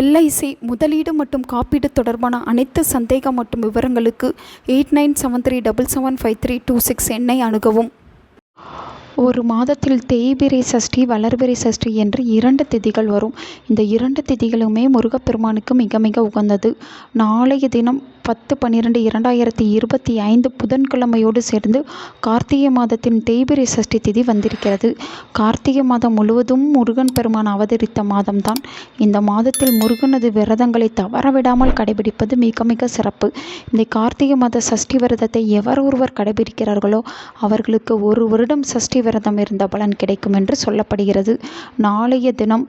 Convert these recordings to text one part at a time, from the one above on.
LIC முதலீடு மற்றும் காப்பீடு தொடர்பான அனைத்து சந்தேகம் மற்றும் விவரங்களுக்கு eight nine seven three double seven five three two six எண்ணை அணுகவும். ஒரு மாதத்தில் தேய்பிரை சஷ்டி வளர்பிறை சஷ்டி என்று இரண்டு திதிகள் வரும். இந்த இரண்டு திதிகளுமே முருகப்பெருமானுக்கு மிக மிக உகந்தது. நாளைய தினம் பத்து பன்னிரெண்டு இரண்டாயிரத்தி இருபத்தி ஐந்து புதன்கிழமையோடு சேர்ந்து கார்த்திகை மாதத்தின் தேய்பிரை சஷ்டி திதி வந்திருக்கிறது. கார்த்திகை மாதம் முழுவதும் முருகன் பெருமான் அவதரித்த மாதம்தான். இந்த மாதத்தில் முருகனது விரதங்களை தவறவிடாமல் கடைபிடிப்பது மிக மிக சிறப்பு. இந்த கார்த்திகை மாத சஷ்டி விரதத்தை எவர் ஒருவர் கடைபிடிக்கிறார்களோ அவர்களுக்கு ஒரு வருடம் சஷ்டி விரதம் இருந்த பலன் கிடைக்கும் என்று சொல்லப்படுகிறது. நாளைய தினம்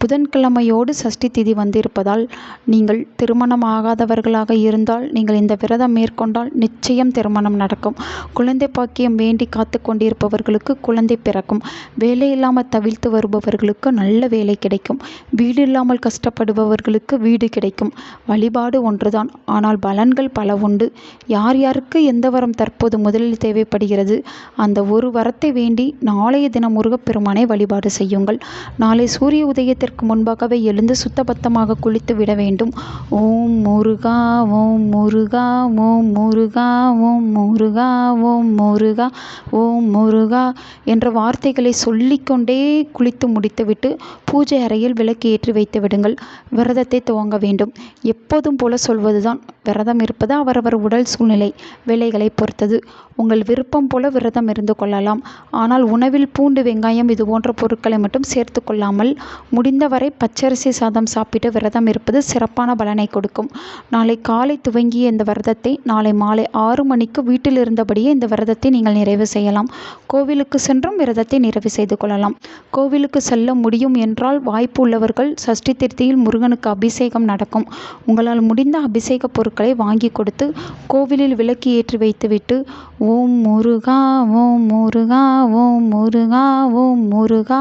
புதன்கிழமையோடு சஷ்டி திதி வந்திருப்பதால் நீங்கள் திருமணம் ஆகாதவர்களாக இருந்தால் நீங்கள் இந்த விரதம் மேற்கொண்டால் நிச்சயம் திருமணம் நடக்கும். குழந்தை பாக்கியம் வேண்டி காத்து கொண்டிருப்பவர்களுக்கு குழந்தை பிறக்கும். வேலை இல்லாமல் தவிழ்த்து வருபவர்களுக்கு நல்ல வேலை கிடைக்கும். வீடு இல்லாமல் கஷ்டப்படுபவர்களுக்கு வீடு கிடைக்கும். வழிபாடு ஒன்றுதான். ஆனால் பலன்கள் பல உண்டு. யார் யாருக்கு எந்த வரம் தற்போது முதலில் தேவைப்படுகிறது? அந்த ஒரு வரத்தை வேண்டி நாளைய தினம் முருகப்பெருமானை வழிபாடு செய்யுங்கள். நாளை சூரிய உதய சூரியத்திற்கு முன்பாகவே எழுந்து சுத்தபத்தமாக குளித்து விட வேண்டும். ஓம் முருகா ஓம் முருகா ஓம் முருகா ஓம் முருகா ஓம் முருகா ஓம் முருகா என்ற வார்த்தைகளை சொல்லிக்கொண்டே குளித்து முடித்துவிட்டு பூஜை அறையில் விளக்கு ஏற்றி வைத்து விடுங்கள். விரதத்தை துவங்க வேண்டும். எப்போதும் போல சொல்வதுதான். விரதம் இருப்பது அவரவர் உடல் சூழ்நிலை வேலைகளை பொறுத்தது. உங்கள் விருப்பம் போல விரதம் இருந்து கொள்ளலாம். ஆனால் உணவில் பூண்டு வெங்காயம் இது போன்ற பொருட்களை மட்டும் சேர்த்து கொள்ளாமல் முடிந்தவரை பச்சரிசி சாதம் சாப்பிட்டு விரதம் இருப்பது சிறப்பான பலனை கொடுக்கும். நாளை காலை துவங்கிய இந்த விரதத்தை நாளை மாலை ஆறு மணிக்கு வீட்டில் இருந்தபடியே இந்த விரதத்தை நீங்கள் நிறைவு செய்யலாம். கோவிலுக்கு சென்றும் விரதத்தை நிறைவு செய்து கொள்ளலாம். கோவிலுக்கு செல்ல முடியும் என்றால் வாய்ப்பு உள்ளவர்கள் சஷ்டி திருத்தியில் முருகனுக்கு அபிஷேகம் நடக்கும். உங்களால் முடிந்த அபிஷேக பொருட்களை வாங்கி கொடுத்து கோவிலில் விளக்கு ஏற்றி வைத்துவிட்டு ஓம் முருகா ஓம் முருகா ஓம் முருகா ஓம் முருகா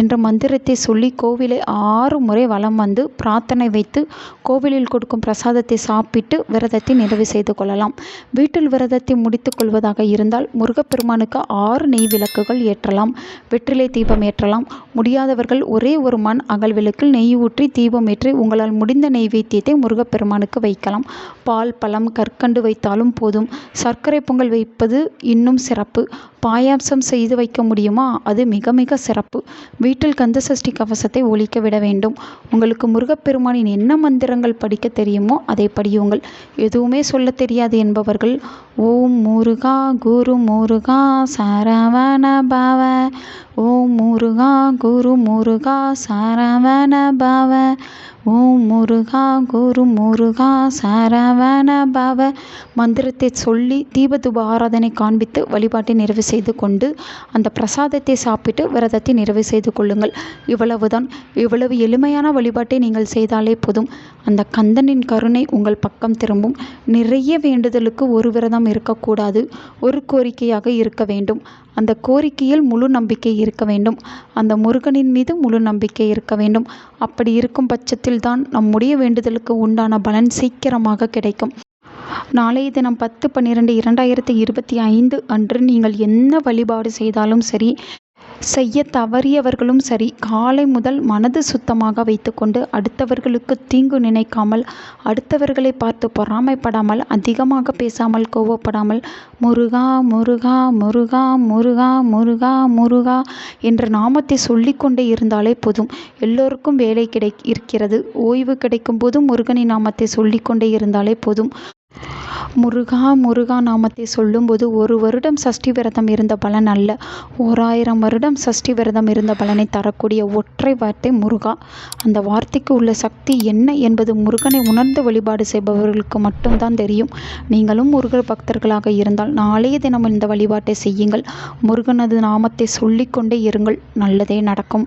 என்ற மந்திரத்தை சொல்லி கோ கோவிலை ஆறு முறை வலம் வந்து பிரார்த்தனை வைத்து கோவிலில் கொடுக்கும் பிரசாதத்தை சாப்பிட்டு விரதத்தை நிறைவு செய்து கொள்ளலாம். வீட்டில் விரதத்தை முடித்துக் கொள்வதாக இருந்தால் முருகப்பெருமானுக்கு ஆறு நெய் விளக்குகள் ஏற்றலாம். வெற்றிலை தீபம் ஏற்றலாம். முடியாதவர்கள் ஒரே ஒரு மண் அகல் விளக்கில் நெய் ஊற்றி தீபம் ஏற்றி உங்களால் முடிந்த நெய்வேத்தியத்தை முருகப்பெருமானுக்கு வைக்கலாம். பால் பழம் கற்கண்டு வைத்தாலும் போதும். சர்க்கரை பொங்கல் வைப்பது இன்னும் சிறப்பு. பாயாசம் செய்து வைக்க முடியுமா? அது மிக மிக சிறப்பு. வீட்டில் கந்த சஷ்டி கவசத்தை ஒழிக்க விட வேண்டும். உங்களுக்கு முருகப்பெருமானின் என்ன மந்திரங்கள் படிக்க தெரியுமோ அதை படியுங்கள். எதுவுமே சொல்ல தெரியாது என்பவர்கள் ஓம் முருகா குரு முருகா சரவண பாவ. ஓம் முருகா குரு முருகா சரவண பாவ. ஓம் முருகா குரு முருகா சரவண பவ. மந்திரத்தை சொல்லி தீபதூப ஆராதனை காண்பித்து வழிபாட்டை நிறைவு செய்து கொண்டு அந்த பிரசாதத்தை சாப்பிட்டு விரதத்தை நிறைவு செய்து கொள்ளுங்கள். இவ்வளவுதான். இவ்வளவு எளிமையான வழிபாட்டை நீங்கள் செய்தாலே போதும். அந்த கந்தனின் கருணை உங்கள் பக்கம் திரும்பும். நிறைய வேண்டுதலுக்கு ஒரு விரதம் இருக்கக்கூடாது. ஒரு கோரிக்கையாக இருக்க வேண்டும். அந்த கோரிக்கையில் முழு நம்பிக்கை இருக்க வேண்டும். அந்த முருகனின் மீது முழு நம்பிக்கை இருக்க வேண்டும். அப்படி இருக்கும் பட்சத்தில் தான் நம்முடைய வேண்டுதலுக்கு உண்டான பலன் சீக்கிரமாக கிடைக்கும். நாளைய தினம் பத்து பன்னிரெண்டு இரண்டாயிரத்தி இருபத்தி ஐந்து அன்று நீங்கள் என்ன வழிபாடு செய்தாலும் சரி செய்ய தவறியவர்களும் சரி காலை முதல் மனது சுத்தமாக வைத்துக்கொண்டு அடுத்தவர்களுக்கு தீங்கு நினைக்காமல் அடுத்தவர்களை பார்த்து பொறாமைப்படாமல் அதிகமாக பேசாமல் கோவப்படாமல் முருகா முருகா முருகா முருகா முருகா முருகா என்ற நாமத்தை சொல்லிக்கொண்டே இருந்தாலே போதும். எல்லோருக்கும் வேலை கிடை இருக்கிறது. ஓய்வு கிடைக்கும் போதும் முருகனின் நாமத்தை சொல்லிக்கொண்டே இருந்தாலே போதும். முருகா முருகா நாமத்தை சொல்லும்போது ஒரு வருடம் சஷ்டி விரதம் இருந்த பலன் அல்ல. ஓராயிரம் வருடம் சஷ்டி விரதம் இருந்த பலனை தரக்கூடிய ஒற்றை வார்த்தை முருகா. அந்த வார்த்தைக்கு உள்ள சக்தி என்ன என்பது முருகனை உணர்ந்து வழிபாடு செய்பவர்களுக்கு மட்டும்தான் தெரியும். நீங்களும் முருகர் பக்தர்களாக இருந்தால் நாளைய தினம் இந்த வழிபாட்டை செய்யுங்கள். முருகனது நாமத்தை சொல்லிக்கொண்டே இருங்கள். நல்லதே நடக்கும்.